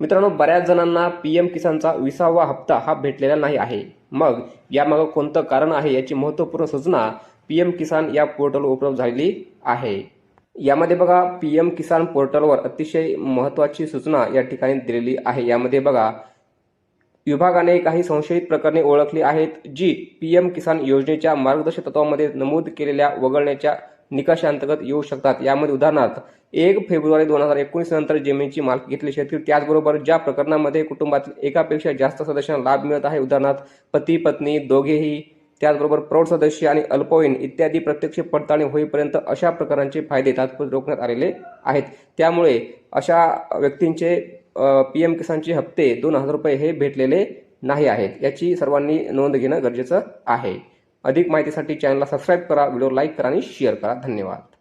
मित्रांनो बऱ्याच जणांना पी एम किसानचा विसावा हप्ता हा भेटलेला नाही आहे. मग यामागं कोणतं कारण आहे याची महत्त्वपूर्ण सूचना पी एम किसान या पोर्टलवर उपलब्ध झालेली आहे. यामध्ये बघा पी एम किसान पोर्टलवर अतिशय महत्त्वाची सूचना या ठिकाणी दिलेली आहे. यामध्ये बघा विभागाने काही संशयित प्रकरणे ओळखली आहेत जी पी एम किसान योजनेच्या मार्गदर्शक तत्वामध्ये नमूद केलेल्या वगळण्याच्या निकषांतर्गत येऊ शकतात. यामध्ये उदाहरणार्थ एक फेब्रुवारी दोन हजार एकोणीस नंतर जमिनीची मालकी घेतली शेतकरी त्याचबरोबर ज्या प्रकरणामध्ये कुटुंबातील एकापेक्षा जास्त सदस्यांना लाभ मिळत आहे उदाहरणार्थ पती पत्नी दोघेही त्याचबरोबर प्रौढ सदस्य आणि अल्पवयीन इत्यादी प्रत्यक्ष पडताळणी होईपर्यंत अशा प्रकारांचे फायदे तात्पुरते रोखण्यात आलेले आहेत. त्यामुळे अशा व्यक्तींचे पी एम किसानचे हप्ते दोन हजार रुपये हे भेटलेले नाही आहेत. याची सर्वांनी नोंद घेणं गरजेचं आहे. अधिक माहितीसाठी चॅनलला सबस्क्राईब करा व्हिडिओ लाईक करा आणि शेअर करा. धन्यवाद.